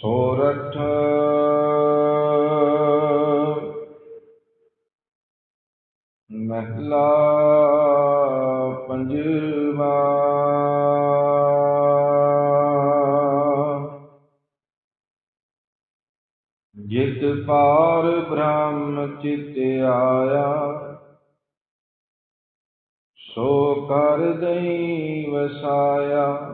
ਸੋਰਠ। ਮਹਿਲਾ ਪੰਜਵਾ। ਜਿਤ ਪਾਰ ਬ੍ਰਹਮ ਚਿਤ ਆਇਆ। ਸੋ ਕਰ ਦਈ ਵਸਾਇਆ।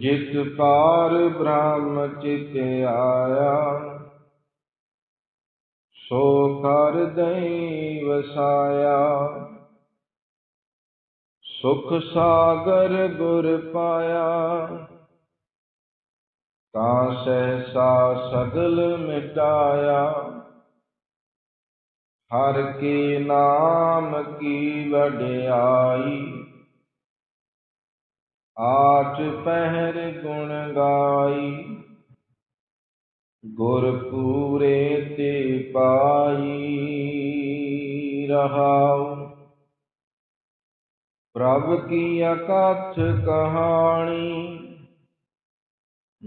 ਜਿਤ ਪਾਰ ਬ੍ਰਹਮ ਚਿਤ ਆਇਆ, ਸੋ ਕਰ ਦਈ ਵਸਾਇਆ। ਸੁਖ ਸਾਗਰ ਗੁਰ ਪਾਇਆ, ਤਾਂ ਸਹਿਸਾ ਸਗਲ ਮਿਟਾਇਆ। ਹਰ ਕੇ ਨਾਮ ਕੀ ਵਡਿਆਈ ਆਠ ਪਹਿਰ ਗੁਣ ਗਾਈ, ਗੁਰ ਪੂਰੇ ਤੇ ਪਾਈ ਰਹਾਉ। ਪ੍ਰਭ ਕੀ ਅਕਥ ਕਹਾਣੀ,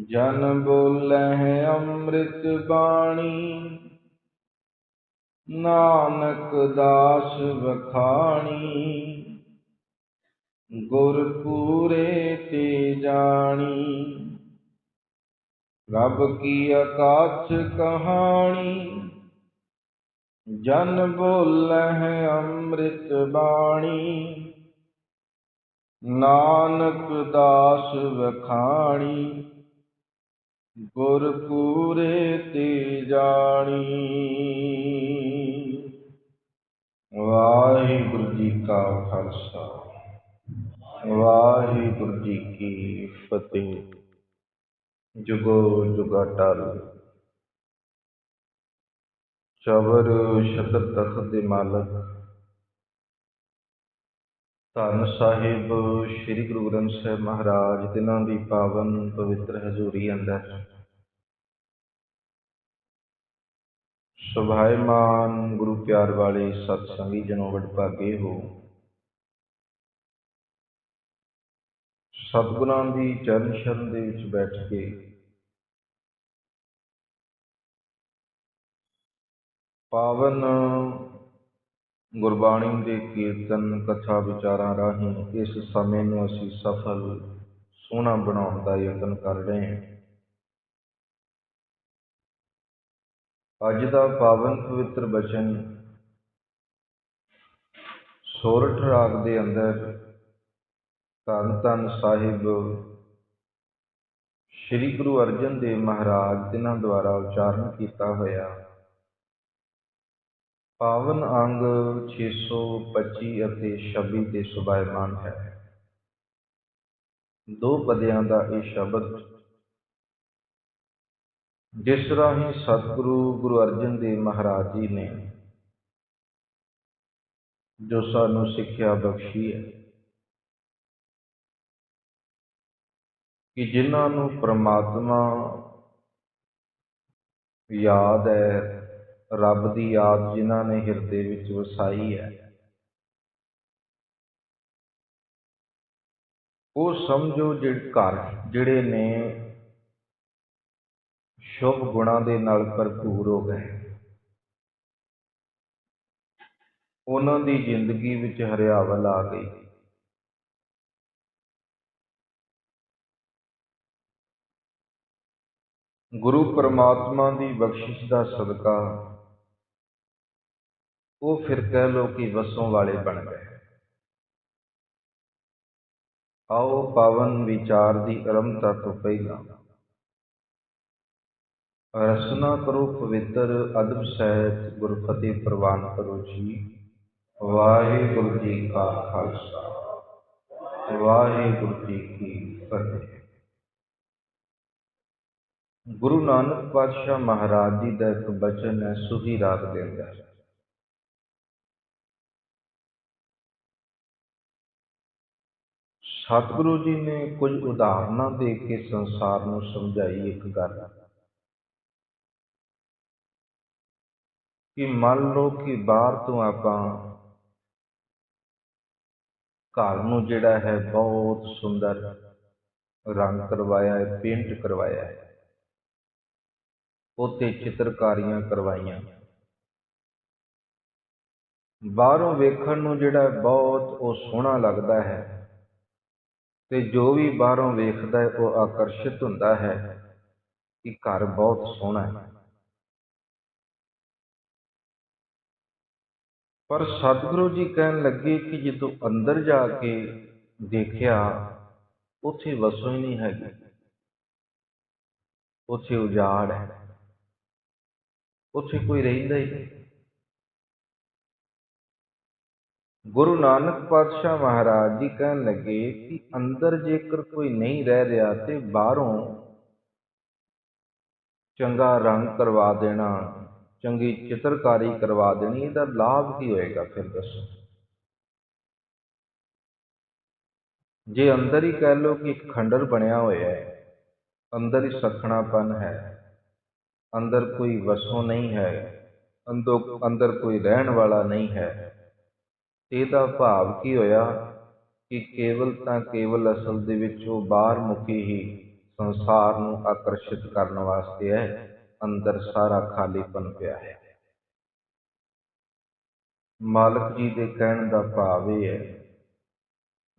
ਜਨ ਬੋਲੇ ਅੰਮ੍ਰਿਤ ਬਾਣੀ। ਨਾਨਕ ਦਾਸ ਵਖਾਣੀ ਗੁਰ ਪੂਰੇ ਤੇ ਜਾਣੀ। ਰੱਬ ਕੀ ਅਕਾਥ ਕਹਾਣੀ? ਜਨ ਬੋਲੇ ਅੰਮ੍ਰਿਤ ਬਾਣੀ। ਨਾਨਕ ਦਾਸ ਵਖਾਣੀ। ਗੁਰ ਪੂਰੇ ਤੇ ਜਾਣੀ। ਵਾਹਿਗੁਰੂ ਜੀ ਕਾ ਖਾਲਸਾ। ਵਾਹਿਗੁਰੂ ਜੀ ਕੀ ਫਤਿਹ। ਜੁਗੋ ਜੁਗਾਟਲ ਚਵਰ ਸ਼ਬਦ ਤਖਤ ਦੇ ਮਾਲਕ। ਧੰਨ ਸਾਹਿਬ ਸ੍ਰੀ ਗੁਰੂ ਗ੍ਰੰਥ ਸਾਹਿਬ ਮਹਾਰਾਜ ਦਿਨਾਂ ਦੀ ਪਾਵਨ ਪਵਿੱਤਰ ਹਜ਼ੂਰੀ ਅੰਦਰ ਸੁਭਾਇਮਾਨ ਗੁਰੂ ਪਿਆਰ ਵਾਲੇ ਸਤਸੰਗੀ ਜਨੋ ਵਡਭਾਗੇ ਹੋ। ਸਤਿਗੁਰਾਂ ਦੀ ਚਰਨ ਸ਼ਰਨ ਦੇ ਵਿੱਚ ਬੈਠ ਕੇ ਪਾਵਨ ਗੁਰਬਾਣੀ ਦੇ ਕੀਰਤਨ ਕਥਾ ਵਿਚਾਰਾਂ ਰਾਹੀਂ ਇਸ ਸਮੇਂ ਨੂੰ ਅਸੀਂ ਸਫਲ, ਸੋਹਣਾ ਬਣਾਉਣ ਦਾ ਯਤਨ ਕਰ ਰਹੇ ਹਾਂ। ਅੱਜ ਦਾ ਪਾਵਨ ਪਵਿੱਤਰ ਬਚਨ ਸੋਰਠ ਰਾਗ ਦੇ ਅੰਦਰ ਧੰਨ ਧੰਨ ਸਾਹਿਬ। ਸ੍ਰੀ ਗੁਰੂ ਅਰਜਨ ਦੇਵ ਮਹਾਰਾਜ ਜਿਨ੍ਹਾਂ ਦੁਆਰਾ ਉਚਾਰਨ ਕੀਤਾ ਹੋਇਆ। ਪਾਵਨ ਅੰਗ 625 ਅਤੇ 26 ਦੇ ਸੁਭਾਇਮਾਨ ਹੈ। ਦੋ ਪਦਿਆਂ ਦਾ ਇਹ ਸ਼ਬਦ, ਜਿਸ ਰਾਹੀਂ ਸਤਿਗੁਰੂ ਗੁਰੂ ਅਰਜਨ ਦੇਵ ਮਹਾਰਾਜ ਜੀ ਨੇ, ਜੋ ਸਾਨੂੰ ਸਿੱਖਿਆ ਬਖਸ਼ੀ ਹੈ। ਕਿ ਜਿਨ੍ਹਾਂ ਨੂੰ ਪ੍ਰਮਾਤਮਾ ਯਾਦ ਹੈ, ਰੱਬ ਦੀ ਯਾਦ ਜਿਨ੍ਹਾਂ ਨੇ ਹਿਰਦੇ ਵਿੱਚ ਵਸਾਈ ਹੈ। ਉਹ ਸਮਝੋ ਜਿਹੜੇ ਘਰ ਜਿਹੜੇ ਨੇ ਸ਼ੁਭ ਗੁਣਾਂ ਦੇ ਨਾਲ ਭਰਪੂਰ ਹੋ ਗਏ। ਉਹਨਾਂ ਦੀ ਜ਼ਿੰਦਗੀ ਵਿੱਚ ਹਰਿਆਵਲ ਆ ਗਈ। ਗੁਰੂ ਪਰਮਾਤਮਾ ਦੀ ਬਖਸ਼ਿਸ਼ ਦਾ ਸਦਕਾ, ਉਹ ਫਿਰ ਕਹਿ ਲੋ ਕਿ ਵਸੋਂ ਵਾਲੇ ਬਣ ਗਏ। ਆਓ ਪਾਵਨ ਵਿਚਾਰ ਦੀ ਅਰੰਭਤਾ ਤੋਂ ਪਹਿਲਾਂ। ਰਸਨਾ ਕਰੋ ਪਵਿੱਤਰ ਅਦਬ ਸਹਿਤ ਗੁਰਫਤਿਹ ਪ੍ਰਵਾਨ ਕਰੋ ਜੀ। ਵਾਹਿਗੁਰੂ ਜੀ ਕਾ ਖਾਲਸਾ। ਵਾਹਿਗੁਰੂ ਜੀ ਕੀ ਫਤਿਹ। ਗੁਰੂ ਨਾਨਕ ਪਾਤਸ਼ਾਹ ਮਹਾਰਾਜ ਜੀ ਦਾ ਇੱਕ ਬਚਨ ਹੈ, ਸੁਹੀ ਰਾਤ ਦੇ ਅੰਦਰ। ਸਤਿਗੁਰੂ ਜੀ ਨੇ ਕੁਝ ਉਦਾਹਰਨਾਂ ਦੇ ਕੇ ਸੰਸਾਰ ਨੂੰ ਸਮਝਾਈ ਇੱਕ ਗੱਲ। ਕਿ ਮੰਨ ਲਓ ਕਿ ਬਾਹਰ ਤੋਂ ਆਪਾਂ ਘਰ ਨੂੰ ਜਿਹੜਾ ਹੈ ਬਹੁਤ ਸੁੰਦਰ ਰੰਗ ਕਰਵਾਇਆ ਹੈ, ਪੇਂਟ ਕਰਵਾਇਆ ਹੈ। ਉੱਤੇ ਚਿੱਤਰਕਾਰੀਆਂ ਕਰਵਾਈਆਂ। ਬਾਹਰੋਂ ਵੇਖਣ ਨੂੰ ਜਿਹੜਾ ਬਹੁਤ ਉਹ ਸੋਹਣਾ ਲੱਗਦਾ ਹੈ ਤੇ ਜੋ ਵੀ ਬਾਹਰੋਂ ਵੇਖਦਾ ਹੈ, ਉਹ ਆਕਰਸ਼ਿਤ ਹੁੰਦਾ ਹੈ ਕਿ ਘਰ ਬਹੁਤ ਸੋਹਣਾ ਹੈ। ਪਰ ਸਤਿਗੁਰੂ ਜੀ ਕਹਿਣ ਲੱਗੇ ਕਿ ਜਦੋਂ ਅੰਦਰ ਜਾ ਕੇ ਦੇਖਿਆ, ਉੱਥੇ ਵਸੋਂ ਹੀ ਨਹੀਂ ਹੈਗੀ। ਉੱਥੇ ਉਜਾੜ ਹੈ। ਉੱਥੇ ਕੋਈ ਰਹਿੰਦਾ ਹੀ ਨਹੀਂ। ਗੁਰੂ ਨਾਨਕ ਪਾਤਸ਼ਾਹ ਮਹਾਰਾਜ ਜੀ ਕਹਿਣ ਲੱਗੇ ਕਿ ਅੰਦਰ ਜੇਕਰ ਕੋਈ ਨਹੀਂ ਰਹਿ ਰਿਹਾ ਤੇ ਬਾਹਰੋਂ ਚੰਗਾ ਰੰਗ ਕਰਵਾ ਦੇਣਾ, ਚੰਗੀ ਚਿੱਤਰਕਾਰੀ ਕਰਵਾ ਦੇਣੀ, ਇਹਦਾ ਲਾਭ ਕੀ ਹੋਏਗਾ ਫਿਰ ਦੱਸੋ? ਜੇ ਅੰਦਰ ਹੀ ਕਹਿ ਲੋ ਕਿ ਖੰਡਰ ਬਣਿਆ ਹੋਇਆ ਹੈ, ਅੰਦਰ ਹੀ ਸਖਣਾਪਨ ਹੈ ਅੰਦਰ ਕੋਈ ਵਸੋਂ ਨਹੀਂ ਹੈ ਅੰਦਰ ਅੰਦਰ ਕੋਈ ਰਹਿਣ ਵਾਲਾ ਨਹੀਂ ਹੈ। ਇਹਦਾ ਭਾਵ ਕੀ ਹੋਇਆ ਕਿ ਕੇਵਲ ਤਾਂ ਕੇਵਲ ਅਸਲ ਦੇ ਵਿੱਚ ਉਹ ਬਾਹਰ ਮੁਖੀ ਹੀ ਸੰਸਾਰ ਨੂੰ ਆਕਰਸ਼ਿਤ ਕਰਨ ਵਾਸਤੇ ਹੈ, ਅੰਦਰ ਸਾਰਾ ਖਾਲੀਪਨ ਪਿਆ ਹੈ। ਮਾਲਕ ਜੀ ਦੇ ਕਹਿਣ ਦਾ ਭਾਵ ਇਹ ਹੈ,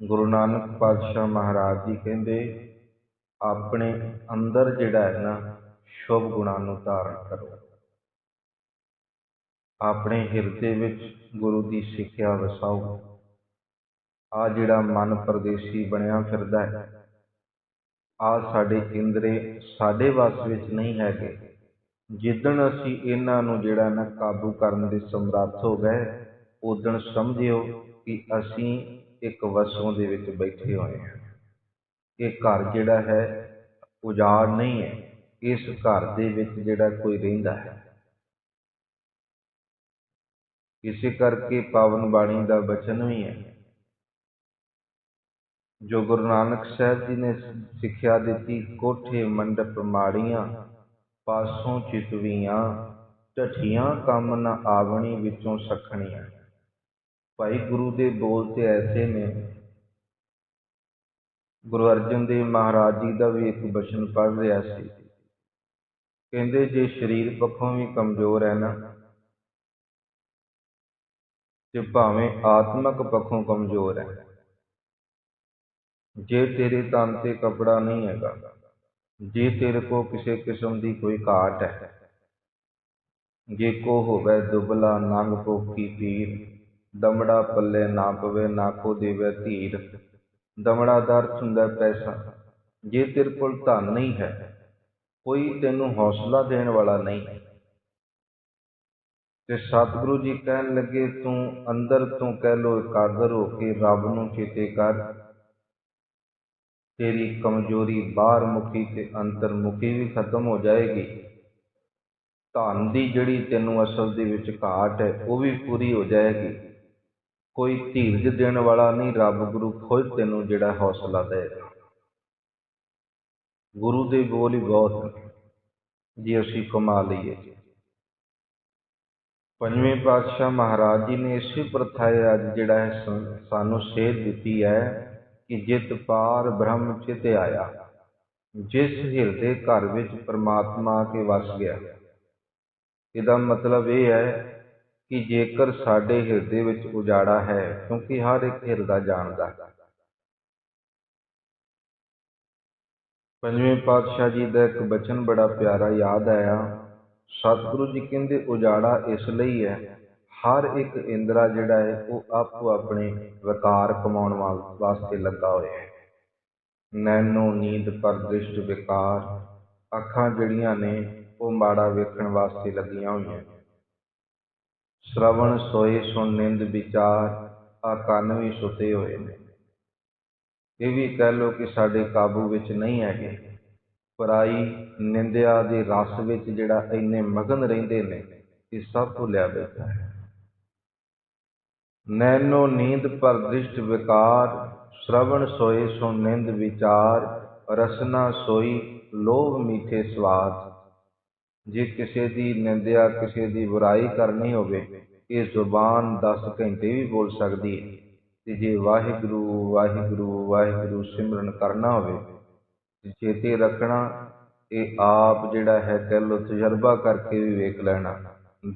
ਗੁਰੂ ਨਾਨਕ ਪਾਤਸ਼ਾਹ ਮਹਾਰਾਜ ਜੀ ਕਹਿੰਦੇ, ਆਪਣੇ ਅੰਦਰ ਜਿਹੜਾ ਹੈ ਨਾ ਸ਼ੁਭ ਗੁਣਾਂ ਨੂੰ ਧਾਰਨ ਕਰੋ। ਆਪਣੇ ਹਿਰਦੇ ਵਿੱਚ ਗੁਰੂ ਦੀ ਸਿੱਖਿਆ ਵਸਾਓ। ਆ ਜਿਹੜਾ ਮਨ ਪਰਦੇਸੀ ਬਣਿਆ ਫਿਰਦਾ ਹੈ, ਆ ਸਾਡੇ ਇੰਦਰੇ ਸਾਡੇ ਵਸ ਵਿੱਚ ਨਹੀਂ ਹੈਗੇ। ਜਿੱਦਣ ਅਸੀਂ ਇਹਨਾਂ ਨੂੰ ਜਿਹੜਾ ਨਾ ਕਾਬੂ ਕਰਨ ਦੇ ਸਮਰੱਥ ਹੋ ਗਏ ਉਦਣ ਸਮਝਿਓ ਕਿ ਅਸੀਂ ਇੱਕ ਵਸੋਂ ਦੇ ਵਿੱਚ ਬੈਠੇ ਹੋਏ ਹਾਂ। ਇਹ ਘਰ ਜਿਹੜਾ ਹੈ, ਉਜਾੜ ਨਹੀਂ ਹੈ। ਇਸ ਘਰ ਦੇ ਵਿੱਚ ਜਿਹੜਾ ਕੋਈ ਰਹਿੰਦਾ ਹੈ। ਇਸੇ ਕਰਕੇ ਪਾਵਨ ਬਾਣੀ ਦਾ ਬਚਨ ਵੀ ਹੈ। ਜੋ ਗੁਰੂ ਨਾਨਕ ਸਾਹਿਬ ਜੀ ਨੇ ਸਿੱਖਿਆ ਦਿੱਤੀ, ਕੋਠੇ, ਮੰਡਪ, ਮਾੜੀਆਂ, ਪਾਸੋਂ ਚਿਤਵੀਆਂ, ਢਠੀਆਂ ਕੰਮ ਨ ਆਵਣੀ ਵਿੱਚੋਂ ਸਖਣੀਆਂ। ਭਾਈ ਗੁਰੂ ਦੇ ਬੋਲ ਤੇ ਐਸੇ ਨੇ। ਗੁਰੂ ਅਰਜਨ ਦੇਵ ਮਹਾਰਾਜ ਜੀ ਦਾ ਵੀ ਇੱਕ ਬਚਨ ਪੜ੍ਹ ਰਿਹਾ ਸੀ। ਕਹਿੰਦੇ ਜੇ ਸਰੀਰ ਪੱਖੋਂ ਵੀ ਕਮਜ਼ੋਰ ਹੈ ਨਾ, ਤੇ ਭਾਵੇਂ ਆਤਮਿਕ ਪੱਖੋਂ ਕਮਜ਼ੋਰ ਹੈ। ਜੇ ਤੇਰੇ ਤਨ ਤੇ ਕਪੜਾ ਨਹੀਂ ਹੈਗਾ, ਜੇ ਤੇਰੇ ਕੋ ਕਿਸੇ ਕਿਸਮ ਦੀ ਕੋਈ ਘਾਟ ਹੈ, ਜੇ ਕੋ ਹੋਵੇ ਦੁਬਲਾ, ਨੰਗ ਭੁੱਖੀ ਪੀਰ, ਦਮੜਾ ਪੱਲੇ ਨਾ ਪਵੇ, ਨਾ ਕੋ ਦੇਵੇ ਧੀਰ, ਦਮੜਾ ਦਾ ਹੁੰਦਾ ਪੈਸਾ, ਜੇ ਤੇਰੇ ਕੋਲ ਧਨ ਨਹੀਂ ਹੈ ਕੋਈ ਤੈਨੂੰ ਹੌਸਲਾ ਦੇਣ ਵਾਲਾ ਨਹੀਂ। ਤੇ ਸਤਿਗੁਰੂ ਜੀ ਕਹਿਣ ਲੱਗੇ, ਤੂੰ ਅੰਦਰ ਤੋਂ ਕਹਿ ਲੋ ਇਕਾਗਰ ਹੋ ਕੇ ਰੱਬ ਨੂੰ ਚੇਤੇ ਕਰ। ਤੇਰੀ ਕਮਜ਼ੋਰੀ ਬਾਹਰ ਮੁਖੀ ਤੇ ਅੰਤਰ ਮੁਖੀ ਵੀ ਖਤਮ ਹੋ ਜਾਏਗੀ। ਧਨ ਦੀ ਜਿਹੜੀ ਤੈਨੂੰ ਅਸਲ ਦੇ ਵਿੱਚ ਘਾਟ ਹੈ, ਉਹ ਵੀ ਪੂਰੀ ਹੋ ਜਾਏਗੀ। ਕੋਈ ਧੀਰਜ ਦੇਣ ਵਾਲਾ ਨਹੀਂ, ਰੱਬ ਗੁਰੂ ਖੁਦ ਤੈਨੂੰ ਜਿਹੜਾ ਹੌਸਲਾ ਦੇਗਾ। ਗੁਰੂ ਦੇ ਬੋਲ ਹੀ ਬਹੁਤ ਜੇ ਅਸੀਂ ਕਮਾ ਲਈਏ। ਪੰਜਵੇਂ ਪਾਤਸ਼ਾਹ ਮਹਾਰਾਜ ਜੀ ਨੇ ਇਸੇ ਪ੍ਰਥਾ ਅੱਜ ਜਿਹੜਾ ਹੈ ਸਾਨੂੰ ਸੇਧ ਦਿੱਤੀ ਹੈ ਕਿ ਜਿਤ ਪਾਰ ਬ੍ਰਹਮ ਚਿਤ ਆਇਆ, ਜਿਸ ਹਿਰਦੇ ਘਰ ਵਿੱਚ ਪ੍ਰਮਾਤਮਾ ਆ ਕੇ ਵਸ ਗਿਆ। ਇਹਦਾ ਮਤਲਬ ਇਹ ਹੈ ਕਿ ਜੇਕਰ ਸਾਡੇ ਹਿਰਦੇ ਵਿੱਚ ਉਜਾੜਾ ਹੈ, ਕਿਉਂਕਿ ਹਰ ਇੱਕ ਹਿਰਦਾ ਜਾਣਦਾ ਹੈ। ਪੰਜਵੇਂ ਪਾਤਸ਼ਾਹ ਜੀ ਦਾ ਇੱਕ ਬਚਨ ਬੜਾ ਪਿਆਰਾ ਯਾਦ ਆਇਆ। ਸਤਿਗੁਰੂ ਜੀ ਕਹਿੰਦੇ, ਉਜਾੜਾ ਇਸ ਲਈ ਹੈ, ਹਰ ਇੱਕ ਇੰਦਰਾ ਜਿਹੜਾ ਹੈ, ਉਹ ਆਪੋ ਆਪਣੇ ਵਿਕਾਰ ਕਮਾਉਣ ਵਾਸਤੇ ਲੱਗਾ ਹੋਇਆ ਹੈ। ਨੈਨੋ ਨੀਂਦ ਪਰ ਦ੍ਰਿਸ਼ਟ ਵਿਕਾਰ, ਅੱਖਾਂ ਜਿਹੜੀਆਂ ਨੇ, ਉਹ ਮਾੜਾ ਵੇਖਣ ਵਾਸਤੇ ਲੱਗੀਆਂ ਹੋਈਆਂ ਸ਼ਰਵਣ ਸੋਏ ਸੁਣ ਨਿੰਦ ਵਿਚਾਰ ਆ ਕੰਨ ਵੀ ਸੁਤੇ ਹੋਏ ਨੇ। ਇਹ ਵੀ ਕਹਿ ਲੋ ਕਿ ਸਾਡੇ ਕਾਬੂ ਵਿੱਚ ਨਹੀਂ ਹੈਗੇ। ਪਰਾਈ ਨਿੰਦਿਆ ਦੇ ਰਸ ਵਿੱਚ ਜਿਹੜਾ ਇੰਨੇ ਮਗਨ ਰਹਿੰਦੇ ਨੇ ਇਹ ਸਭ ਭੁੱਲਿਆ ਬੈਠਾ ਹੈ। ਨੈਨੋ ਨੀਂਦ ਪਰ ਦ੍ਰਿਸ਼ਟ ਵਿਕਾਰ, ਸ਼ਰਵਣ ਸੋਏ ਸੋ ਨਿੰਦ ਵਿਚਾਰ, ਰਸਨਾ ਸੋਈ ਲੋਭ ਮੀਠੇ ਸਵਾਦ। ਜੇ ਕਿਸੇ ਦੀ ਨਿੰਦਿਆ ਕਿਸੇ ਦੀ ਬੁਰਾਈ ਕਰਨੀ ਹੋਵੇ, ਇਹ ਜ਼ੁਬਾਨ 10 ਘੰਟੇ ਵੀ ਬੋਲ ਸਕਦੀ ਹੈ। ਤੇ ਜੇ ਵਾਹਿਗੁਰੂ ਵਾਹਿਗੁਰੂ ਵਾਹਿਗੁਰੂ ਸਿਮਰਨ ਕਰਨਾ ਹੋਵੇ। ਚੇਤੇ ਰੱਖਣਾ, ਇਹ ਆਪ ਜਿਹੜਾ ਹੈ ਕਹਿ ਲਓ ਤਜਰਬਾ ਕਰਕੇ ਵੀ ਵੇਖ ਲੈਣਾ।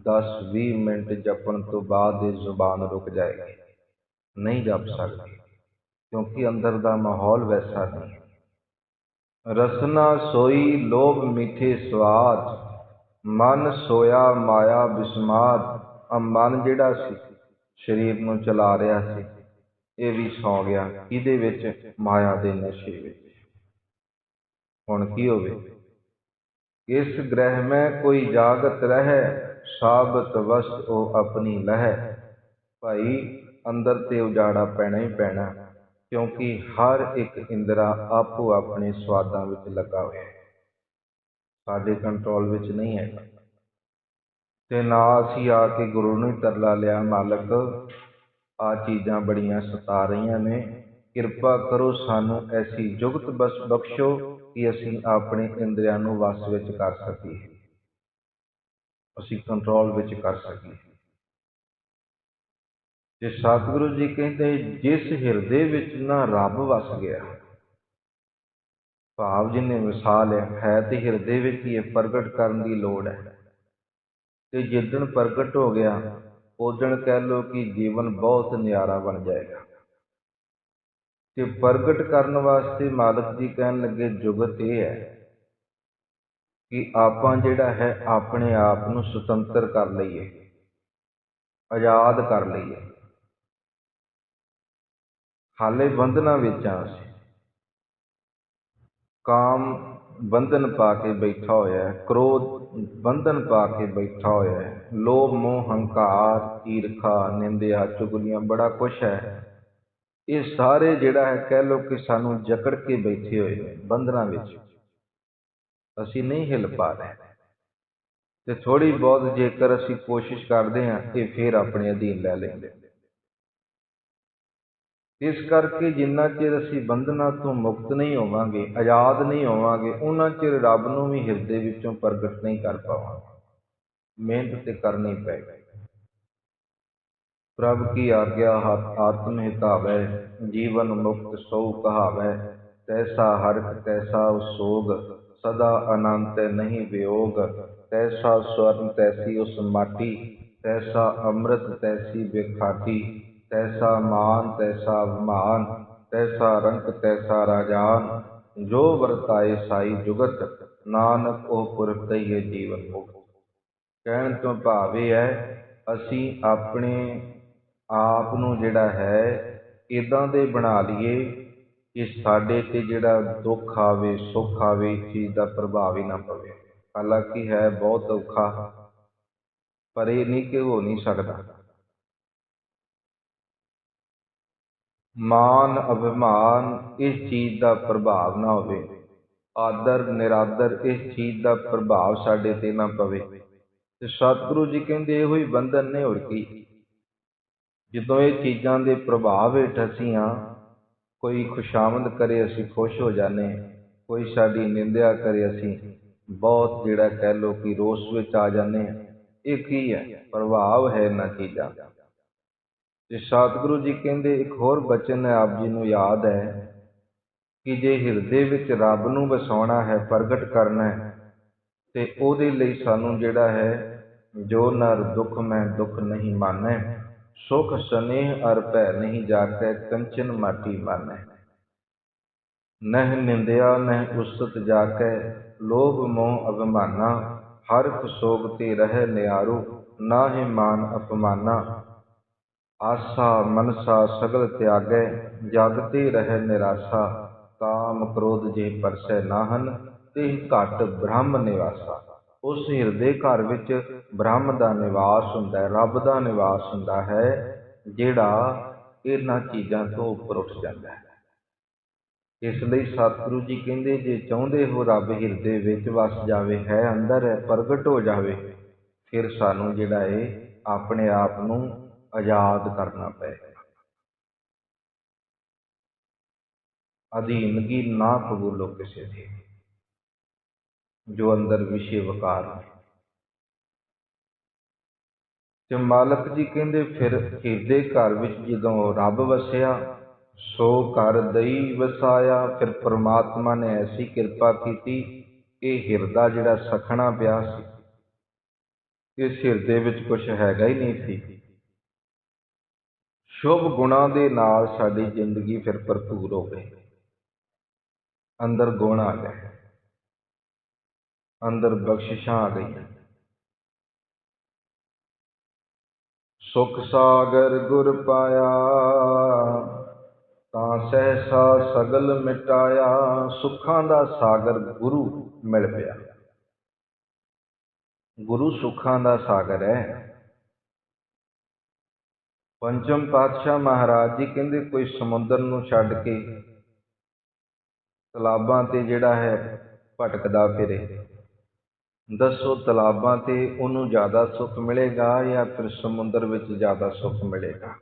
10-20 ਮਿੰਟ ਜਪਣ ਤੋਂ ਬਾਅਦ ਇਹ ਜ਼ੁਬਾਨ ਰੁਕ ਜਾਏਗੀ। ਨਹੀਂ ਜਪ ਸਕਦੀ, ਕਿਉਂਕਿ ਅੰਦਰ ਦਾ ਮਾਹੌਲ ਵੈਸਾ ਨਹੀਂ। ਰਸਨਾ ਸੋਈ ਲੋਭ ਮਿੱਠੇ ਸਵਾਦ, ਮਨ ਸੋਇਆ ਮਾਇਆ ਬਿਸਮਾਦ ਆ ਮਨ ਜਿਹੜਾ ਸੀ, ਸਰੀਰ ਨੂੰ ਚਲਾ ਰਿਹਾ ਸੀ। ਇਹ ਵੀ ਸੌ ਗਿਆ ਕਿਹਦੇ ਵਿੱਚ ਮਾਇਆ ਦੇ ਨਸ਼ੇ ਵਿੱਚ। ਹੁਣ ਕੀ ਹੋਵੇ? ਇਸ ਗ੍ਰਹਿ ਮੈਂ ਕੋਈ ਜਾਗਤ ਰਹਿ, ਸਾਬਤ ਵਸਤ ਉਹ ਆਪਣੀ ਲਹਿ। ਭਾਈ, ਅੰਦਰ ਤੇ ਉਜਾੜਾ ਪੈਣਾ ਹੀ ਪੈਣਾ, ਕਿਉਂਕਿ ਹਰ ਇੱਕ ਇੰਦਰਾ ਆਪੋ ਆਪਣੇ ਸਵਾਦਾਂ ਵਿੱਚ ਲੱਗਾ ਹੋਇਆ ਹੈ। ਸਾਡੇ ਕੰਟਰੋਲ ਵਿੱਚ ਨਹੀਂ ਹੈ ਤੇ ਨਾ ਅਸੀਂ ਆ ਕੇ ਗੁਰੂ ਨੂੰ ਤਰਲਾ ਲਿਆ, ਮਾਲਕ। ਆ ਚੀਜ਼ਾਂ ਬੜੀਆਂ ਸਤਾ ਰਹੀਆਂ ਨੇ। ਕਿਰਪਾ ਕਰੋ ਸਾਨੂੰ ਐਸੀ ਜੁਗਤ ਬਸ ਬਖਸ਼ੋ ਕਿ ਅਸੀਂ ਆਪਣੇ ਇੰਦਰੀਆਂ ਨੂੰ ਵਸ ਵਿੱਚ ਕਰ ਸਕੀਏ। ਅਸੀਂ ਕੰਟਰੋਲ ਵਿੱਚ ਕਰ ਸਕੀਏ। ਤੇ ਸਤਿਗੁਰੂ ਜੀ ਕਹਿੰਦੇ, ਜਿਸ ਹਿਰਦੇ ਵਿੱਚ ਨਾ ਰੱਬ ਵਸ ਗਿਆ, ਭਾਵ ਜਿਨੇ ਮਿਸਾਲ ਹੈ ਹੈ ਤੇ ਹਿਰਦੇ ਵਿੱਚ ਹੀ ਇਹ ਪ੍ਰਗਟ ਕਰਨ ਦੀ ਲੋੜ ਹੈ। ਤੇ ਜਿੱਦਣ ਪ੍ਰਗਟ ਹੋ ਗਿਆ ਉਦਣ ਕਹਿ ਲੋ ਕਿ ਜੀਵਨ ਬਹੁਤ ਨਿਆਰਾ ਬਣ ਜਾਏਗਾ। ਤੇ ਪ੍ਰਗਟ ਕਰਨ ਵਾਸਤੇ ਮਾਲਕ ਜੀ ਕਹਿਣ ਲੱਗੇ, ਜੁਗਤ ਇਹ ਹੈ ਕਿ ਆਪਾਂ ਜਿਹੜਾ ਹੈ ਆਪਣੇ ਆਪ ਨੂੰ ਸੁਤੰਤਰ ਕਰ ਲਈਏ, ਆਜ਼ਾਦ ਕਰ ਲਈਏ। ਹਾਲੇ ਬੰਧਨਾਂ ਵਿੱਚ ਆ ਅਸੀਂ। ਕਾਮ ਬੰਧਨ ਪਾ ਕੇ ਬੈਠਾ ਹੋਇਆ ਹੈ, ਕ੍ਰੋਧ, ਬੰਧਨ ਪਾ ਕੇ ਬੈਠਾ ਹੋਇਆ ਹੈ। ਲੋਭ, ਮੋਹ, ਹੰਕਾਰ, ਈਰਖਾ, ਨਿੰਦਿਆ, ਚੁਗਲੀਆਂ, ਬੜਾ ਕੁਛ ਹੈ। ਇਹ ਸਾਰੇ ਜਿਹੜਾ ਹੈ, ਕਹਿ ਲੋ ਕਿ ਸਾਨੂੰ ਜਕੜ ਕੇ ਬੈਠੇ ਹੋਏ ਨੇ ਬੰਧਨਾਂ ਵਿੱਚ। ਅਸੀਂ ਨਹੀਂ ਹਿੱਲ ਪਾ ਰਹੇ। ਤੇ ਥੋੜੀ ਬਹੁਤ ਜੇਕਰ ਅਸੀਂ ਕੋਸ਼ਿਸ਼ ਕਰਦੇ ਹਾਂ ਤੇ ਫਿਰ ਆਪਣੇ ਅਧੀਨ ਲੈ ਲੈਂਦੇ। ਇਸ ਕਰਕੇ ਜਿੰਨਾ ਚਿਰ ਅਸੀਂ ਬੰਧਨਾਂ ਤੋਂ ਮੁਕਤ ਨਹੀਂ ਹੋਵਾਂਗੇ, ਆਜ਼ਾਦ ਨਹੀਂ ਹੋਵਾਂਗੇ, ਉਹਨਾਂ ਚਿਰ ਰੱਬ ਨੂੰ ਵੀ ਹਿਰਦੇ ਵਿੱਚੋਂ ਪ੍ਰਗਟ ਨਹੀਂ ਕਰ ਪਾਵਾਂਗੇ। ਮਿਹਨਤ ਤੇ ਕਰਨੀ ਪਏਗੀ। ਪ੍ਰਭ ਕੀ ਆਗਿਆ ਆਤਮ ਹਿਤਾਵੈ, ਜੀਵਨ ਮੁਕਤ ਸੋ ਕਹਾਵੈ, ਤੈਸਾ ਹਰਿ ਤੈਸਾ ਸੋਗ ਸਦਾ ਅਨੰਤ ਨਹੀਂ ਵਿਯੋਗ ਤੈਸਾ ਸਵਰਨ ਤੈਸੀ ਉਸ ਮਾਟੀ, ਤੈਸਾ ਅੰਮ੍ਰਿਤ ਤੈਸੀ ਵਿਖਾਟੀ ਤੈਸਾ ਮਾਨ, ਤੈਸਾ ਅਭਿਮਾਨ ਤੈਸਾ ਰੰਕ, ਤੈਸਾ ਰਾਜਾਨ। ਜੋ ਵਰਤਾਏ ਸਾਈ ਜੁਗਤ, ਨਾਨਕ ਉਹ ਪੁਰਖ ਦਈਏ ਜੀਵਨ ਮੁਕਤ ਕਹਿਣ ਤੋਂ ਭਾਵ ਇਹ ਹੈ, ਅਸੀਂ ਆਪਣੇ ਆਪ ਨੂੰ ਜਿਹੜਾ ਹੈ ਇਦਾਂ ਦੇ ਬਣਾ ਲਈਏ ਕਿ ਸਾਡੇ ਤੇ ਜਿਹੜਾ ਦੁੱਖ ਆਵੇ, ਸੁੱਖ ਆਵੇ, ਇਸ ਚੀਜ਼ ਦਾ ਪ੍ਰਭਾਵ ਹੀ ਨਾ ਪਵੇ। ਹਾਲਾਂਕਿ ਹੈ ਬਹੁਤ ਔਖਾ, ਪਰ ਇਹ ਨਹੀਂ ਕਿ ਹੋ ਨਹੀਂ ਸਕਦਾ। ਮਾਨ ਅਭਿਮਾਨ ਇਸ ਚੀਜ਼ ਦਾ ਪ੍ਰਭਾਵ ਨਾ ਹੋਵੇ। ਆਦਰ, ਨਿਰਾਦਰ ਇਸ ਚੀਜ਼ ਦਾ ਪ੍ਰਭਾਵ ਸਾਡੇ ਤੇ ਨਾ ਪਵੇ। ਤੇ ਸਤਿਗੁਰੂ ਜੀ ਕਹਿੰਦੇ, ਇਹੋ ਹੀ ਬੰਧਨ ਨੇ ਹੋਰ ਕੀ? ਜਦੋਂ ਇਹ ਚੀਜ਼ਾਂ ਦੇ ਪ੍ਰਭਾਵ ਹੇਠ ਅਸੀਂ ਹਾਂ, ਕੋਈ ਖੁਸ਼ਾਮਦ ਕਰੇ ਅਸੀਂ ਖੁਸ਼ ਹੋ ਜਾਂਦੇ ਕੋਈ ਸਾਡੀ ਨਿੰਦਿਆ ਕਰੇ ਅਸੀਂ ਬਹੁਤ ਜਿਹੜਾ ਕਹਿ ਲੋ ਕਿ ਰੋਸ ਵਿੱਚ ਆ ਜਾਂਦੇ ਆ ਇਹ ਕੀ ਹੈ? ਪ੍ਰਭਾਵ ਹੈ ਇਹਨਾਂ ਚੀਜ਼ਾਂ ਦਾ। ਤੇ ਸਤਿਗੁਰੂ ਜੀ ਕਹਿੰਦੇ, ਇੱਕ ਹੋਰ ਬਚਨ ਹੈ ਆਪ ਜੀ ਨੂੰ ਯਾਦ ਹੈ ਕਿ ਜੇ ਹਿਰਦੇ ਵਿੱਚ ਰੱਬ ਨੂੰ ਵਸਾਉਣਾ ਹੈ, ਪ੍ਰਗਟ ਕਰਨਾ ਹੈ, ਤੇ ਉਹਦੇ ਲਈ ਸਾਨੂੰ ਜਿਹੜਾ ਹੈ, ਜੋ ਨਰ ਦੁੱਖ ਮੈਂ ਦੁੱਖ ਨਹੀਂ ਮਾਨੈ, ਸੁਖ ਸਨੇਹ ਅਰ ਭੈ ਨਹੀਂ ਜਾਗੈ, ਕੰਚਨ ਮਾਟੀ ਮਾਨੈ। ਨਹਿ ਨਿੰਦਿਆ, ਨਹਿ ਉਸਤ ਜਾਕੈ ਲੋਭ ਮੋਹ ਅਭਿਮਾਨਾ ਹਰ ਸੋਗ ਤੇ ਰਹਿ ਨਿਆਰੋ ਨਾ ਹੀ ਮਾਨ ਅਪਮਾਨਾ। ਆਸਾ ਮਨਸਾ ਸਗਲ ਤਿਆਗੈ, ਜਗਤੇ ਰਹਿ ਨਿਰਾਸਾ, ਕਾਮ ਕ੍ਰੋਧ ਜੇ ਪਰਸੈ ਨਾਹਨ ਤੇ ਘਟ ਬ੍ਰਹਮ ਨਿਵਾਸਾ। ਉਸ ਹਿਰਦੇ ਘਰ ਵਿੱਚ ਬ੍ਰਹਮ ਦਾ ਨਿਵਾਸ ਹੁੰਦਾ ਹੈ, ਰੱਬ ਦਾ ਨਿਵਾਸ ਹੁੰਦਾ ਹੈ, ਜਿਹੜਾ ਇਹਨਾਂ ਚੀਜ਼ਾਂ ਤੋਂ ਉੱਪਰ ਉੱਠ ਜਾਂਦਾ ਹੈ। ਇਸ ਲਈ ਸਤਿਗੁਰੂ ਜੀ ਕਹਿੰਦੇ, ਜੇ ਚਾਹੁੰਦੇ ਹੋ ਰੱਬ ਹਿਰਦੇ ਵਿੱਚ ਵਸ ਜਾਵੇ, ਹੈ ਅੰਦਰ ਹੈ ਪ੍ਰਗਟ ਹੋ ਜਾਵੇ, ਫਿਰ ਸਾਨੂੰ ਜਿਹੜਾ ਹੈ ਆਪਣੇ ਆਪ ਨੂੰ ਆਜ਼ਾਦ ਕਰਨਾ ਪਏਗਾ ਅਧੀਨਗੀ ਨਾ ਕਬੂਲੋ ਕਿਸੇ ਦੀ, ਜੋ ਅੰਦਰ ਵਿਸ਼ੇ ਵਕਾਰ ਨੇ। ਤੇ ਮਾਲਕ ਜੀ ਕਹਿੰਦੇ, ਫਿਰ ਹਿਰਦੇ ਘਰ ਵਿੱਚ ਜਦੋਂ ਰੱਬ ਵਸਿਆ, ਸੋ ਘਰ ਦਈ ਵਸਾਇਆ। ਫਿਰ ਪ੍ਰਮਾਤਮਾ ਨੇ ਐਸੀ ਕਿਰਪਾ ਕੀਤੀ, ਇਹ ਹਿਰਦਾ ਜਿਹੜਾ ਸਖਣਾ ਪਿਆ ਸੀ। ਇਸ ਹਿਰਦੇ ਵਿੱਚ ਕੁਝ ਹੈਗਾ ਹੀ ਨਹੀਂ ਸੀ। ਸ਼ੁਭ ਗੁਣਾਂ ਦੇ ਨਾਲ ਸਾਡੀ ਜ਼ਿੰਦਗੀ ਫਿਰ ਭਰਪੂਰ ਹੋ ਗਈ ਅੰਦਰ ਗੁਣ ਆ ਗਏ। ਅੰਦਰ ਬਖਸ਼ਿਸ਼ਾਂ ਆ ਗਈਆਂ। ਸੁਖ ਸਾਗਰ ਗੁਰ ਪਾਇਆ, ਤਾਂ ਸਹਿਸਾ ਸਗਲ ਮਿਟਾਇਆ, ਸੁੱਖਾਂ ਦਾ ਸਾਗਰ ਗੁਰੂ ਮਿਲ ਪਿਆ। ਗੁਰੂ ਸੁੱਖਾਂ ਦਾ ਸਾਗਰ ਹੈ। ਪੰਚਮ ਪਾਤਸ਼ਾਹ ਮਹਾਰਾਜ ਜੀ ਕਹਿੰਦੇ ਕੋਈ ਸਮੁੰਦਰ ਨੂੰ ਛੱਡ ਕੇ ਤਲਾਬਾਂ ਤੇ ਜਿਹੜਾ ਹੈ ਭਟਕਦਾ ਫਿਰੇ। ਦੱਸੋ ਤਲਾਬਾਂ ਤੇ ਉਹਨੂੰ ਜ਼ਿਆਦਾ ਸੁੱਖ ਮਿਲੇਗਾ ਜਾਂ ਫਿਰ ਸਮੁੰਦਰ ਵਿੱਚ ਜ਼ਿਆਦਾ ਸੁੱਖ ਮਿਲੇਗਾ?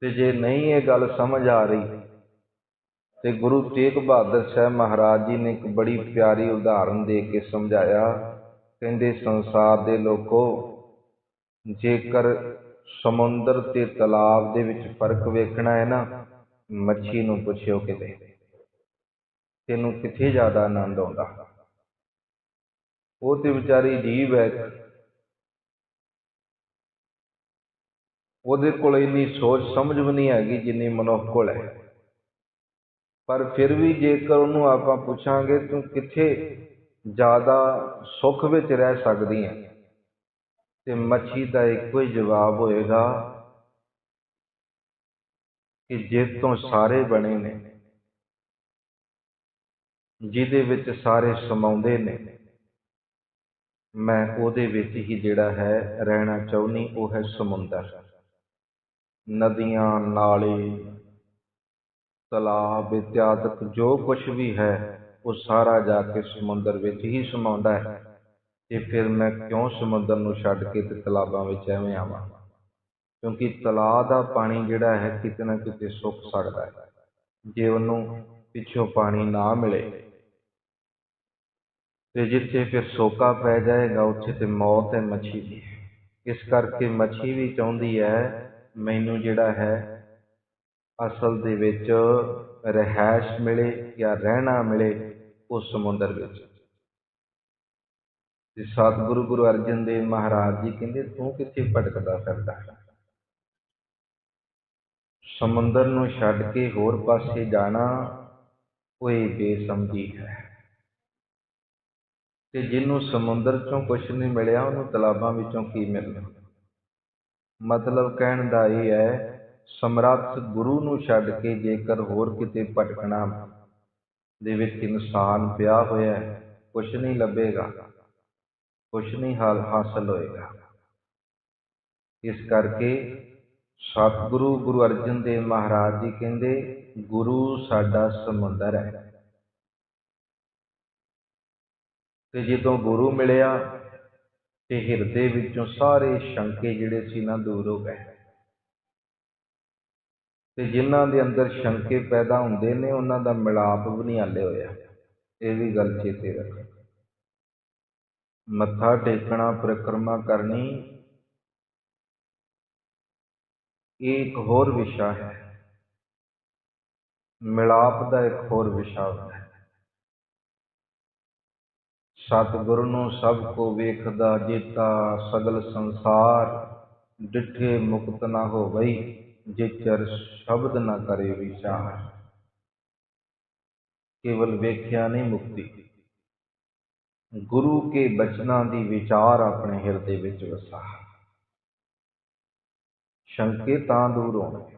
ਤੇ ਜੇ ਨਹੀਂ ਇਹ ਗੱਲ ਸਮਝ ਆ ਰਹੀ, ਤੇ ਗੁਰੂ ਤੇਗ ਬਹਾਦਰ ਸਾਹਿਬ ਮਹਾਰਾਜ ਜੀ ਨੇ ਇੱਕ ਬੜੀ ਪਿਆਰੀ ਉਦਾਹਰਨ ਦੇ ਕੇ ਸਮਝਾਇਆ। ਕਹਿੰਦੇ ਸੰਸਾਰ ਦੇ ਲੋਕੋ, ਜੇਕਰ ਸਮੁੰਦਰ ਤੇ ਤਲਾਬ ਦੇ ਵਿੱਚ ਫ਼ਰਕ ਵੇਖਣਾ ਹੈ ਨਾ, ਮੱਛੀ ਨੂੰ ਪੁੱਛਿਓ ਕਿਤੇ। ਤੈਨੂੰ ਕਿੱਥੇ ਜ਼ਿਆਦਾ ਆਨੰਦ ਆਉਂਦਾ? ਉਹ ਤੇ ਵਿਚਾਰੀ ਜੀਵ ਹੈ। ਉਹਦੇ ਕੋਲ ਇੰਨੀ ਸੋਚ ਸਮਝ ਵੀ ਨਹੀਂ ਹੈਗੀ ਜਿੰਨੀ ਮਨੁੱਖ ਕੋਲ ਹੈ। ਪਰ ਫਿਰ ਵੀ ਜੇਕਰ ਉਹਨੂੰ ਆਪਾਂ ਪੁੱਛਾਂਗੇ, ਤੂੰ ਕਿੱਥੇ ਜ਼ਿਆਦਾ ਸੁੱਖ ਵਿੱਚ ਰਹਿ ਸਕਦੀ ਹੈ? ਤੇ ਮੱਛੀ ਦਾ ਇੱਕੋ ਹੀ ਜਵਾਬ ਹੋਏਗਾ ਕਿ ਜਿਸ ਤੋਂ ਸਾਰੇ ਬਣੇ ਨੇ, ਜਿਹਦੇ ਵਿੱਚ ਸਾਰੇ ਸਮਾਉਂਦੇ ਨੇ, ਮੈਂ ਉਹਦੇ ਵਿੱਚ ਹੀ ਜਿਹੜਾ ਹੈ ਰਹਿਣਾ ਚਾਹੁੰਨੀ ਉਹ ਹੈ ਸਮੁੰਦਰ। ਨਦੀਆਂ, ਨਾਲੇ, ਤਲਾਬ ਇਤਿਆਦਿਕ ਜੋ ਕੁਝ ਵੀ ਹੈ, ਉਹ ਸਾਰਾ ਜਾ ਕੇ ਸਮੁੰਦਰ ਵਿੱਚ ਹੀ ਸਮਾਉਂਦਾ ਹੈ। ਤੇ ਫਿਰ ਮੈਂ ਕਿਉਂ ਸਮੁੰਦਰ ਨੂੰ ਛੱਡ ਕੇ ਤੇ ਤਲਾਬਾਂ ਵਿੱਚ ਐਵੇਂ ਆਵਾਂ? ਕਿਉਂਕਿ ਤਲਾਅ ਦਾ ਪਾਣੀ ਜਿਹੜਾ ਹੈ ਕਿਤੇ ਨਾ ਕਿਤੇ ਸੁੱਕ ਸਕਦਾ ਹੈ। ਜੇ ਉਹਨੂੰ ਪਿੱਛੋਂ ਪਾਣੀ ਨਾ ਮਿਲੇ ਤੇ ਜਿੱਥੇ ਫਿਰ ਸੋਕਾ ਪੈ ਜਾਏਗਾ, ਉੱਥੇ ਤੇ ਮੌਤ ਹੈ ਮੱਛੀ ਦੀ। ਇਸ ਕਰਕੇ ਮੱਛੀ ਵੀ ਚਾਹੁੰਦੀ ਹੈ, ਮੈਨੂੰ ਜਿਹੜਾ ਹੈ ਅਸਲ ਦੇ ਵਿੱਚ ਰਹਿائش ਮਿਲੇ ਜਾਂ ਰਹਿਣਾ ਮਿਲੇ ਉਸ ਸਮੁੰਦਰ ਵਿੱਚ। ਤੇ ਸਤਿਗੁਰੂ ਗੁਰੂ ਅਰਜਨ ਦੇਵ ਮਹਾਰਾਜ ਜੀ ਕਹਿੰਦੇ, ਤੂੰ ਕਿੱਥੇ ਭਟਕਦਾ ਫਿਰਦਾ ਹੈ? ਸਮੁੰਦਰ ਨੂੰ ਛੱਡ ਕੇ ਹੋਰ ਪਾਸੇ ਜਾਣਾ ਕੋਈ ਬੇਸਮਝੀ ਹੈ। ਤੇ ਜਿਹਨੂੰ ਸਮੁੰਦਰ ਚੋਂ ਕੁਝ ਨਹੀਂ ਮਿਲਿਆ, ਉਹਨੂੰ ਤਲਾਬਾਂ ਵਿੱਚੋਂ ਕੀ ਮਿਲਣਾ? ਮਤਲਬ ਕਹਿਣ ਦਾ ਇਹ ਹੈ, ਸਮਰੱਥ ਗੁਰੂ ਨੂੰ ਛੱਡ ਕੇ ਜੇਕਰ ਹੋਰ ਕਿਤੇ ਭਟਕਣਾ ਦੇ ਵਿੱਚ ਇਨਸਾਨ ਪਿਆ ਹੋਇਆ ਹੈ ਕੁਝ ਨਹੀਂ ਲੱਭੇਗਾ। ਕੁਝ ਨਹੀਂ ਹਾਲ ਹਾਸਲ ਹੋਏਗਾ। ਇਸ ਕਰਕੇ ਸਤਿਗੁਰੂ ਗੁਰੂ ਅਰਜਨ ਦੇਵ ਮਹਾਰਾਜ ਜੀ ਕਹਿੰਦੇ, ਗੁਰੂ ਸਾਡਾ ਸਮੁੰਦਰ ਹੈ। ਤੇ ਜਦੋਂ ਗੁਰੂ ਮਿਲਿਆ, ਤੇ ਹਿਰਦੇ ਵਿੱਚੋਂ ਸਾਰੇ ਸ਼ੰਕੇ ਜਿਹੜੇ ਸੀ ਨਾ ਦੂਰ ਹੋ ਗਏ। ਤੇ ਜਿਨ੍ਹਾਂ ਦੇ ਅੰਦਰ ਸ਼ੰਕੇ ਪੈਦਾ ਹੁੰਦੇ ਨੇ, ਉਹਨਾਂ ਦਾ ਮਿਲਾਪ ਵੀ ਨਹੀਂ ਹਾਲੇ ਹੋਇਆ। ਇਹ ਵੀ ਗੱਲ ਚੇਤੇ ਰੱਖੋ। ਮੱਥਾ ਟੇਕਣਾ, ਪਰਿਕਰਮਾ ਕਰਨੀ, ਇਹ ਇੱਕ ਹੋਰ ਵਿਸ਼ਾ ਹੈ। ਮਿਲਾਪ ਦਾ ਇੱਕ ਹੋਰ ਵਿਸ਼ਾ ਹੈ। ਸਤਿਗੁਰੂ ਨੂੰ ਸਭ ਕੋ ਵੇਖਦਾ, ਜੀਤਾ ਸਗਲ ਸੰਸਾਰ, ਡਿਠੇ ਮੁਕਤ ਨਾ ਹੋਵਈ ਚਰ ਸ਼ਬਦ ਨਾ ਕਰੇ ਵਿਚਾਰ। ਕੇਵਲ ਵੇਖਿਆ ਨਹੀਂ ਮੁਕਤੀ। ਗੁਰੂ ਕੇ ਬਚਨਾਂ ਦੀ ਵਿਚਾਰ ਆਪਣੇ ਹਿਰਦੇ ਵਿੱਚ ਵਸਾ। ਸ਼ੰਕੇ ਤਾਂ ਦੂਰ ਹੋਣਗੇ।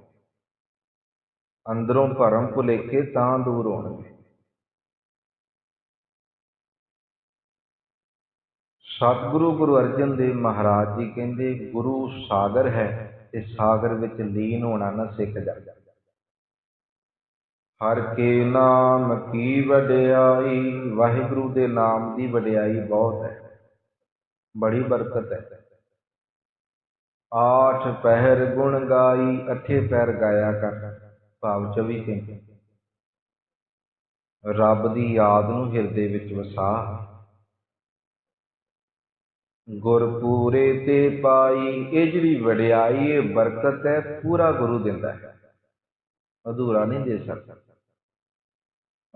ਅੰਦਰੋਂ ਭਰਮ ਭੁਲੇਖੇ ਤਾਂ ਦੂਰ ਹੋਣਗੇ। ਸਤਿਗੁਰੂ ਗੁਰੂ ਅਰਜਨ ਦੇਵ ਮਹਾਰਾਜ ਜੀ ਕਹਿੰਦੇ, ਗੁਰੂ ਸਾਗਰ ਹੈ ਤੇ ਸਾਗਰ ਵਿੱਚ ਲੀਨ ਹੋਣਾ ਨਾ ਸਿੱਖ ਜਾ ਹਰ ਕੇ ਨਾਮ ਕੀ ਵਡਿਆਈ, ਵਾਹਿਗੁਰੂ ਦੇ ਨਾਮ ਦੀ ਵਡਿਆਈ ਬਹੁਤ ਹੈ, ਬੜੀ ਬਰਕਤ ਹੈ। ਆਠ ਪਹਿਰ ਗੁਣ ਗਾਈ, ਅਠੇ ਪੈਰ ਗਾਇਆ ਕਰ, ਭਾਵ 24 ਘੰਟੇ ਰੱਬ ਦੀ ਯਾਦ ਨੂੰ ਹਿਰਦੇ ਵਿੱਚ ਵਸਾ। ਗੁਰਪੂਰੇ ਤੇ ਪਾਈ, ਇਹ ਜਿਹੜੀ ਵਡਿਆਈ, ਇਹ ਬਰਕਤ ਹੈ, ਪੂਰਾ ਗੁਰੂ ਦਿੰਦਾ ਹੈ। ਅਧੂਰਾ ਨਹੀਂ ਦੇ ਸਕਦਾ।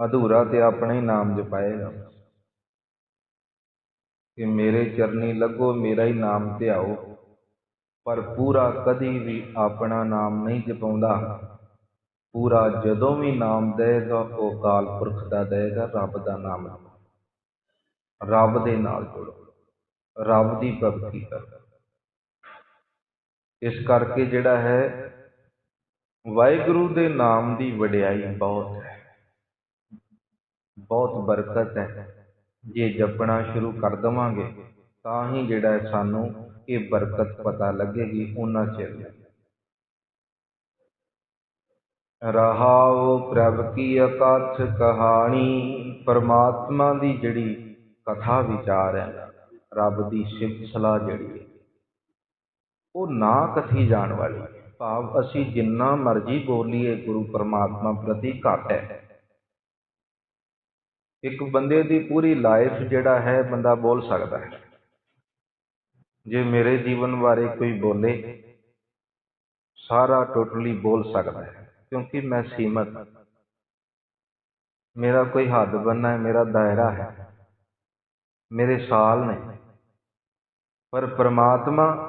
ਅਧੂਰਾ ਤੇ ਆਪਣੇ ਹੀ ਨਾਮ ਜਪਾਏਗਾ। ਕਿ ਮੇਰੇ ਚਰਨੀ ਲੱਗੋ, ਮੇਰਾ ਹੀ ਨਾਮ ਧਿਆਓ। ਪਰ ਪੂਰਾ ਕਦੀ ਵੀ ਆਪਣਾ ਨਾਮ ਨਹੀਂ ਜਪਾਉਂਦਾ। ਪੂਰਾ ਜਦੋਂ ਵੀ ਨਾਮ ਦੇਗਾ ਉਹ ਕਾਲ ਪੁਰਖ ਦਾ ਦੇਗਾ ਰੱਬ ਦਾ ਨਾਮ ਰੱਬ ਦੇ ਨਾਲ ਜੁੜੋ। ਰੱਬ ਦੀ ਭਗਤੀ ਕਰੋ। ਇਸ ਕਰਕੇ ਜਿਹੜਾ ਹੈ ਵਾਹਿਗੁਰੂ ਦੇ ਨਾਮ ਦੀ ਵਡਿਆਈ ਬਹੁਤ ਹੈ। ਬਹੁਤ ਬਰਕਤ ਹੈ। ਜੇ ਜਪਣਾ ਸ਼ੁਰੂ ਕਰ ਦਵਾਂਗੇ, ਤਾਂ ਹੀ ਜਿਹੜਾ ਸਾਨੂੰ ਇਹ ਬਰਕਤ ਪਤਾ ਲੱਗੇਗੀ ਉਹਨਾਂ ਚਿਰ ਰਹਾਉ ਪ੍ਰਭ ਕੀ ਅਕਥ ਕਹਾਣੀ, ਪਰਮਾਤਮਾ ਦੀ ਜਿਹੜੀ ਕਥਾ ਵਿਚਾਰ ਹੈ, ਰੱਬ ਦੀ ਸਿਫਤ ਸਲਾਹ ਜਿਹੜੀ ਉਹ ਨਾ ਕਥੀ ਜਾਣ ਵਾਲੀ। ਭਾਵ ਅਸੀਂ ਜਿੰਨਾ ਮਰਜ਼ੀ ਬੋਲੀਏ ਗੁਰੂ ਪਰਮਾਤਮਾ ਪ੍ਰਤੀ ਘੱਟ ਹੈ। ਇੱਕ ਬੰਦੇ ਦੀ ਪੂਰੀ ਲਾਈਫ ਜਿਹੜਾ ਹੈ, ਬੰਦਾ ਬੋਲ ਸਕਦਾ ਹੈ। ਜੇ ਮੇਰੇ ਜੀਵਨ ਬਾਰੇ ਕੋਈ ਬੋਲੇ, ਸਾਰਾ ਟੋਟਲੀ ਬੋਲ ਸਕਦਾ ਹੈ, ਕਿਉਂਕਿ ਮੈਂ ਸੀਮਤ ਮੇਰਾ ਕੋਈ ਹੱਦ ਬੰਨਾ ਹੈ, ਮੇਰਾ ਦਾਇਰਾ ਹੈ। ਮੇਰੇ ਸਾਲ ਨੇ, ਪਰ ਪ੍ਰਮਾਤਮਾ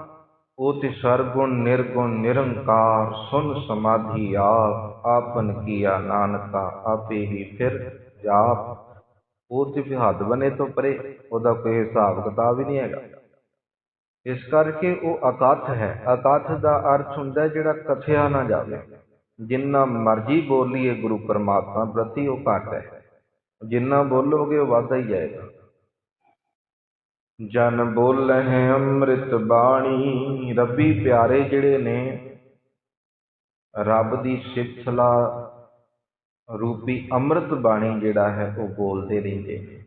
ਉਹ ਤੇ ਸਰਗੁਣ ਨਿਰਗੁਣ ਨਿਰੰਕਾਰ ਸੁਨ ਸਮਾਧੀ ਆਪ ਆਪਨ ਕੀਆ ਨਾਨਕਾ ਆਪੇ ਹੀ ਫਿਰ ਜਾਪ ਉਹ ਤੇ ਹੱਦ ਬਨੇ ਤੋਂ ਪਰੇ ਉਹਦਾ ਕੋਈ ਹਿਸਾਬ ਕਿਤਾਬ ਹੀ ਨਹੀਂ ਹੈਗਾ ਇਸ ਕਰਕੇ ਉਹ ਅਕਥ ਹੈ ਅਕਥ ਦਾ ਅਰਥ ਹੁੰਦਾ ਜਿਹੜਾ ਕਥਿਆ ਨਾ ਜਾਵੇ ਜਿੰਨਾ ਮਰਜ਼ੀ ਬੋਲੀਏ ਗੁਰੂ ਪਰਮਾਤਮਾ ਪ੍ਰਤੀ ਉਹ ਘੱਟ ਹੈ ਜਿੰਨਾ ਬੋਲੋਗੇ ਉਹ ਵੱਧਦਾ ਹੀ ਜਾਏਗਾ ਜਨ ਬੋਲਹਿ ਅੰਮ੍ਰਿਤ ਬਾਣੀ, ਰੱਬੀ ਪਿਆਰੇ ਜਿਹੜੇ ਨੇ, ਰੱਬ ਦੀ ਸਿਫਤ ਰੂਪੀ ਅੰਮ੍ਰਿਤ ਬਾਣੀ ਜਿਹੜਾ ਹੈ ਉਹ ਬੋਲਦੇ ਰਹਿੰਦੇ ਨੇ,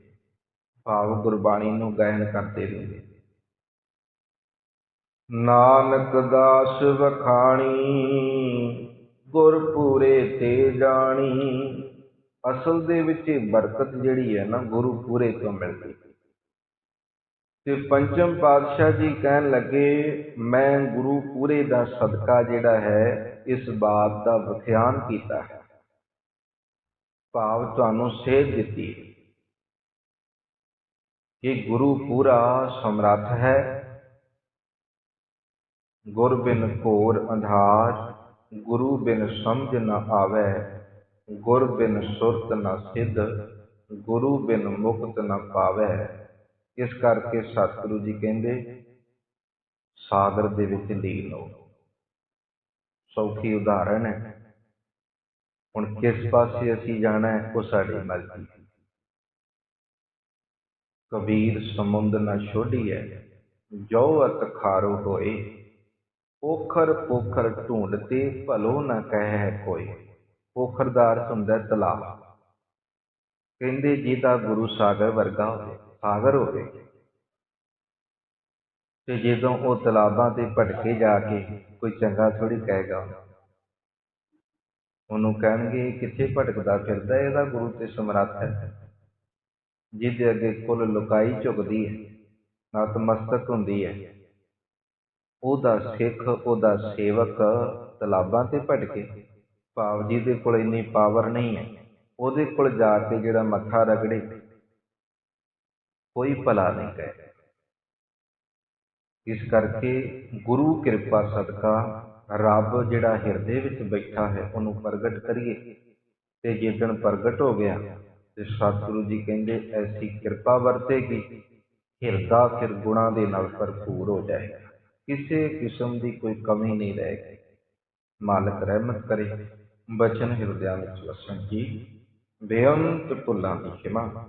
ਭਾਵ ਗੁਰਬਾਣੀ ਨੂੰ ਗਾਇਨ ਕਰਦੇ ਰਹਿੰਦੇ ਨਾਨਕ ਦਾਸ ਵਖਾਣੀ, ਗੁਰਪੂਰੇ ਤੇ ਜਾਣੀ, ਅਸਲ ਦੇ ਵਿੱਚ ਬਰਕਤ ਜਿਹੜੀ ਹੈ ਨਾ ਗੁਰੂ ਪੂਰੇ ਤੋਂ ਮਿਲਦੀ। ਤੇ ਪੰਚਮ ਪਾਤਸ਼ਾਹ ਜੀ ਕਹਿਣ ਲੱਗੇ, ਮੈਂ ਗੁਰੂ ਪੂਰੇ ਦਾ ਸਦਕਾ ਜਿਹੜਾ ਹੈ, ਇਸ ਬਾਤ ਦਾ ਵਿਖਿਆਨ ਕੀਤਾ ਹੈ। ਭਾਵ ਤੁਹਾਨੂੰ ਸੇਧ ਦਿੱਤੀ ਕਿ ਗੁਰੂ ਪੂਰਾ ਸਮਰੱਥ ਹੈ। ਗੁਰ ਬਿਨ ਘੋਰ ਅੰਧਾਰ, ਗੁਰੂ ਬਿਨ ਸਮਝ ਨਾ ਆਵੇ, ਗੁਰ ਬਿਨ ਸੁਰਤ ਨਾ ਸਿੱਧ, ਗੁਰੂ ਬਿਨ ਮੁਕਤ ਨਾ ਪਾਵੇ। ਇਸ ਕਰਕੇ ਸਤਿਗੁਰੂ ਜੀ ਕਹਿੰਦੇ, ਸਾਗਰ ਦੇ ਵਿੱਚ ਲੀਨ ਹੋ ਸੌਖੀ ਉਦਾਹਰਣ ਹੈ। ਹੁਣ ਕਿਸ ਪਾਸੇ ਅਸੀਂ ਜਾਣਾ ਹੈ, ਉਹ ਸਾਡੀ ਮਰਜ਼ੀ ਕਬੀਰ ਸਮੁੰਦ ਨਾ ਛੋੜੀਐ ਜੋ ਅਤ ਖਾਰੋ ਹੋਏ, ਪੋਖਰ ਪੋਖਰ ਢੂੰਡਤੇ ਭਲੋ ਨਾ ਕਹਿ ਕੋਈ ਪੋਖਰ ਦਾ ਅਰਥ ਹੁੰਦਾ ਤਲਾਬ। ਕਹਿੰਦੇ ਜੀ ਤਾਂ ਗੁਰੂ ਸਾਗਰ ਵਰਗਾ ਹੋਵੇ। ਸਾਗਰ ਹੋਵੇ ਤੇ ਜਦੋਂ ਉਹ ਤਲਾਬਾਂ ਤੇ ਭਟਕੇ ਜਾ ਕੇ ਕੋਈ ਚੰਗਾ ਥੋੜੀ ਕਹੇਗਾ, ਉਹਨੂੰ ਕਹਿਣਗੇ ਕਿੱਥੇ ਭਟਕਦਾ ਫਿਰਦਾ ਇਹਦਾ ਗੁਰੂ ਤੇ ਸਮਰੱਥ ਹੈ। ਜਿਹਦੇ ਅੱਗੇ ਕੁੱਲ ਲੁਕਾਈ ਝੁਕਦੀ ਹੈ, ਨਤਮਸਤਕ ਹੁੰਦੀ ਹੈ। ਉਹਦਾ ਸਿੱਖ, ਉਹਦਾ ਸੇਵਕ ਤਲਾਬਾਂ ਤੇ ਭਟਕੇ। ਭਾਵ ਜੀ ਦੇ ਕੋਲ ਇੰਨੀ ਪਾਵਰ ਨਹੀਂ ਹੈ, ਉਹਦੇ ਕੋਲ ਜਾ ਕੇ ਜਿਹੜਾ ਮੱਥਾ ਰਗੜੇ ਕੋਈ ਭਲਾ ਨਹੀਂ ਕਹੇ। ਇਸ ਕਰਕੇ ਗੁਰੂ ਕਿਰਪਾ ਸਦਕਾ ਰੱਬ ਜਿਹੜਾ ਹਿਰਦੇ ਵਿੱਚ ਬੈਠਾ ਹੈ, ਉਹਨੂੰ ਪ੍ਰਗਟ ਕਰੀਏ। ਤੇ ਜਿੱਦਣ ਪ੍ਰਗਟ ਹੋ ਗਿਆ, ਤੇ ਸਤਿਗੁਰੂ ਜੀ ਕਹਿੰਦੇ, ਐਸੀ ਕਿਰਪਾ ਵਰਤੇਗੀ, ਹਿਰਦਾ ਫਿਰ ਗੁਣਾ ਦੇ ਨਾਲ ਭਰਪੂਰ ਹੋ ਜਾਏਗਾ। ਕਿਸੇ ਕਿਸਮ ਦੀ ਕੋਈ ਕਮੀ ਨਹੀਂ ਰਹੇਗੀ। ਮਾਲਕ ਰਹਿਮਤ ਕਰੇ। ਬਚਨ ਹਿਰਦਿਆਂ ਵਿੱਚ ਵਸਣ ਜੀ ਬੇਅੰਤ ਭੁੱਲਾਂ ਦੀ ਖਿਮਾ।